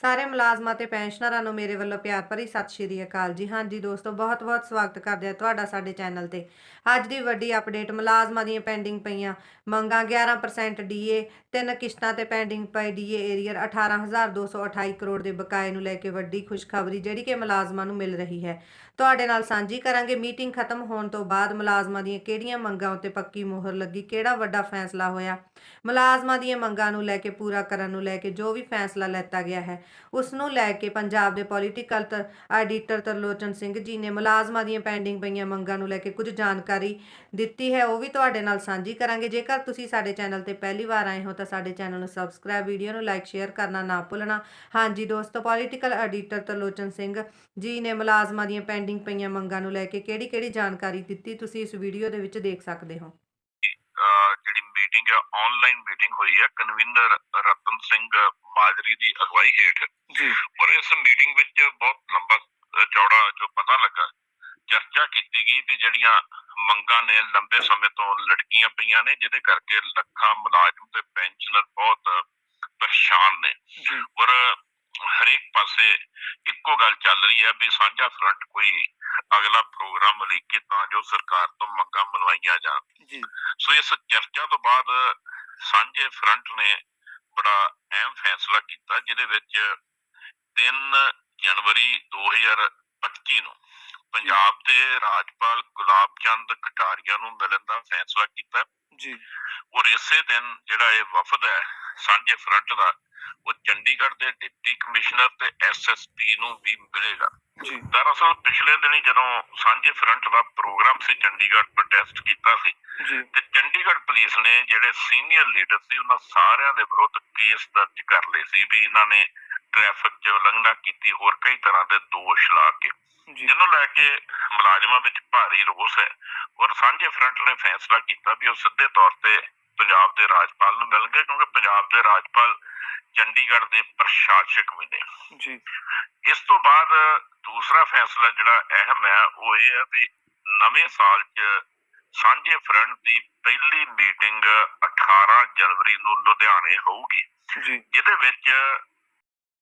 ਸਾਰੇ ਮੁਲਾਜ਼ਮਾਂ ਤੇ ਪੈਨਸ਼ਨਰਾਂ ਨੂੰ ਮੇਰੇ ਵੱਲੋਂ ਪਿਆਰ ਭਰੀ ਸਤਿ ਸ਼੍ਰੀ ਅਕਾਲ ਜੀ। ਹਾਂਜੀ ਦੋਸਤੋ, ਬਹੁਤ-ਬਹੁਤ ਸਵਾਗਤ ਕਰਦੇ ਆ ਤੁਹਾਡਾ ਸਾਡੇ ਚੈਨਲ ਤੇ। ਅੱਜ ਦੀ ਵੱਡੀ ਅਪਡੇਟ, ਮੁਲਾਜ਼ਮਾਂ ਦੀਆਂ ਪੈਂਡਿੰਗ ਪਈਆਂ ਮੰਗਾਂ 11% ਡੀਏ, ਤਿੰਨ ਕਿਸ਼ਤਾਂ ਤੇ ਪੈਂਡਿੰਗ ਪਈ ਡੀਏ ਏਰੀਅਰ 18228 ਕਰੋੜ ਦੇ ਬਕਾਏ ਨੂੰ ਲੈ ਕੇ ਵੱਡੀ ਖੁਸ਼ਖਬਰੀ ਜਿਹੜੀ ਕਿ ਮੁਲਾਜ਼ਮਾਂ ਨੂੰ ਮਿਲ ਰਹੀ ਹੈ। ਤੁਹਾਡੇ ਨਾਲ ਸਾਂਝੀ ਕਰਾਂਗੇ, ਮੀਟਿੰਗ ਖਤਮ ਹੋਣ ਤੋਂ ਬਾਅਦ ਮੁਲਾਜ਼ਮਾਂ ਦੀਆਂ ਕਿਹੜੀਆਂ ਮੰਗਾਂ ਉੱਤੇ ਪੱਕੀ ਮੋਹਰ ਲੱਗੀ, ਕਿਹੜਾ ਵੱਡਾ ਫੈਸਲਾ ਹੋਇਆ? ਮੁਲਾਜ਼ਮਾਂ ਦੀਆਂ ਮੰਗਾਂ ਨੂੰ ਲੈ ਕੇ, ਪੂਰਾ ਕਰਨ ਨੂੰ ਲੈ ਕੇ ਜੋ ਵੀ ਫੈਸਲਾ ਲੈਤਾ ਗਿਆ ਹੈ ਉਸ ਨੂੰ ਲੈ ਕੇ ਪੰਜਾਬ ਦੇ ਪੋਲੀਟੀਕਲ ਐਡੀਟਰ ਤਰਲੋਚਨ ਸਿੰਘ ਜੀ ਨੇ ਮੁਲਾਜ਼ਮਾਂ ਦੀਆਂ ਪੈਂਡਿੰਗ ਪਈਆਂ ਮੰਗਾਂ ਨੂੰ ਲੈ ਕੇ ਕੁਝ ਜਾਣਕਾਰੀ ਦਿੱਤੀ ਹੈ, ਉਹ ਵੀ ਤੁਹਾਡੇ ਨਾਲ ਸਾਂਝੀ ਕਰਾਂਗੇ। ਜੇਕਰ ਤੁਸੀਂ ਸਾਡੇ ਚੈਨਲ ਤੇ ਪਹਿਲੀ ਵਾਰ ਆਏ ਹੋ ਤਾਂ ਸਾਡੇ ਚੈਨਲ ਨੂੰ ਸਬਸਕ੍ਰਾਈਬ ਵੀਡੀਓ ਨੂੰ ਲਾਈਕ ਸ਼ੇਅਰ ਕਰਨਾ ਨਾ ਭੁੱਲਣਾ। ਹਾਂਜੀ ਦੋਸਤੋ ਪੋਲੀਟੀਕਲ ਐਡੀਟਰ ਤਰਲੋਚਨ ਸਿੰਘ ਜੀ ਨੇ ਮੁਲਾਜ਼ਮਾਂ ਦੀਆਂ ਪੈਂਡਿੰਗ ਪਈਆਂ ਮੰਗਾਂ ਨੂੰ ਲੈ ਕੇ ਕਿਹੜੀ-ਕਿਹੜੀ ਜਾਣਕਾਰੀ ਦਿੱਤੀ, ਤੁਸੀਂ ਇਸ ਵੀਡੀਓ ਦੇ ਵਿੱਚ ਦੇਖ ਸਕਦੇ ਹੋ। ਜਿਹੜੀ ਮੀਟਿੰਗ ਹੈ ਆਨਲਾਈਨ ਮੀਟਿੰਗ ਹੋਈ ਹੈ ਕਨਵੀਨਰ ਰਤਨ ਸਿੰਘ ਮਾਜਰੀ ਦੀ ਅਗਵਾਈ ਹੇਠ। ਜੀ। ਔਰ ਇਸ ਮੀਟਿੰਗ ਵਿੱਚ ਬਹੁਤ ਲੰਬਾ ਚੌੜਾ ਜੋ ਪਤਾ ਲੱਗਾ ਚਰਚਾ ਕੀਤੀ ਗਈ ਕਿ ਜਿਹੜੀਆਂ ਮੰਗਾਂ ਨੇ ਲੰਬੇ ਸਮੇਂ ਤੋਂ ਲਟਕੀਆਂ ਪਈਆਂ ਨੇ ਜਿਹਦੇ ਕਰਕੇ ਲੱਖਾਂ ਮੁਲਾਜ਼ਮ ਤੇ ਪੈਨਸ਼ਨਰ ਬਹੁਤ ਪਰੇਸ਼ਾਨ ਨੇ। ਔਰ ਪਾਸੇ ਇੱਕੋ ਗੱਲ ਚੱਲ ਰਹੀ ਹੈ ਵੀ ਸਾਂਝਾ ਫਰੰਟ ਕੋਈ ਅਗਲਾ ਪ੍ਰੋਗਰਾਮ ਲਿਖੇ ਤਾਂ ਜੋ ਸਰਕਾਰ ਤੋਂ ਮੰਗਾਂ ਮਨਵਾਈਆਂ ਜਾਣ। ਜੀ। ਸੋ ਇਸ ਚਰਚਾ ਤੋਂ ਬਾਅਦ ਸਾਂਝੇ ਫਰੰਟ ਨੇ ਬੜਾ ਅਹਿਮ ਫੈਸਲਾ ਕੀਤਾ ਜਿਹਦੇ ਵਿੱਚ 3 ਜਨਵਰੀ 2025 ਨੂੰ ਪੰਜਾਬ ਦੇ ਰਾਜਪਾਲ ਗੁਲਾਬ ਚੰਦ ਕਟਾਰੀਆ ਨੂੰ ਮਿਲਣ ਦਾ ਫੈਸਲਾ ਕੀਤਾ। ਜੀ। ਔਰ ਇਸੇ ਦਿਨ ਜਿਹੜਾ ਇਹ ਵਫਦ ਹੈ ਸਾਂਝੇ ਫਰੰਟ ਦਾ ਉਹ ਚੰਡੀਗੜ੍ਹ ਦੇ ਡਿਪਟੀ ਕਮਿਸ਼ਨਰ ਤੇ ਐਸਐਸਪੀ ਨੂੰ ਵੀ ਮਿਲੇਗਾ। ਜੀ। ਦਰਅਸਲ ਪਿਛਲੇ ਦਿਨੀ ਜਦੋਂ ਸਾਂਝੇ ਫਰੰਟ ਦਾ ਪ੍ਰੋਗਰਾਮ ਸੀ ਚੰਡੀਗੜ੍ਹ ਪ੍ਰੋਟੈਸਟ ਕੀਤਾ ਸੀ ਤੇ ਚੰਡੀਗੜ੍ਹ ਪੁਲਿਸ ਨੇ ਜਿਹੜੇ ਸੀਨੀਅਰ ਲੀਡਰ ਸੀ ਉਹਨਾਂ ਸਾਰਿਆਂ ਦੇ ਵਿਰੁੱਧ ਕੇਸ ਦਰਜ ਕਰ ਲਏ ਸੀ ਵੀ ਇਹਨਾਂ ਨੇ ਟ੍ਰੈਫਿਕ 'ਚ ਉਲੰਘਣਾ ਕੀਤੀ ਹੋਰ ਕਈ ਤਰ੍ਹਾਂ ਦੇ ਦੋਸ਼ ਲਾ ਕੇ। ਜਿਹਨੂੰ ਲੈ ਕੇ ਮੁਲਾਜ਼ਮਾਂ ਵਿੱਚ ਭਾਰੀ ਰੋਸ ਹੈ। ਔਰ ਸਾਂਝੇ ਫਰੰਟ ਨੇ ਫੈਸਲਾ ਕੀਤਾ ਵੀ ਉਹ ਸਿੱਧੇ ਤੌਰ ਤੇ ਪੰਜਾਬ ਦੇ ਰਾਜਪਾਲ ਨੂੰ ਮਿਲਣਗੇ ਕਿਉਂਕਿ ਪੰਜਾਬ ਦੇ ਰਾਜਪਾਲ ਚੰਡੀਗੜ੍ਹ ਦੇ ਪ੍ਰਸ਼ਾਸਕ ਵੀ ਨੇ। ਜੀ। ਇਸ ਤੋਂ ਬਾਅਦ ਦੂਸਰਾ ਫੈਸਲਾ ਜਿਹੜਾ ਅਹਿਮ ਹੈ ਉਹ ਇਹ ਹੈ ਵੀ ਨਵੇਂ ਸਾਲ 'ਚ ਸਾਂਝੇ ਫਰੰਟ ਦੀ ਪਹਿਲੀ ਮੀਟਿੰਗ 18 ਜਨਵਰੀ ਨੂੰ ਲੁਧਿਆਣੇ ਹੋਊਗੀ। ਜੀ। ਜਿਹਦੇ ਵਿੱਚ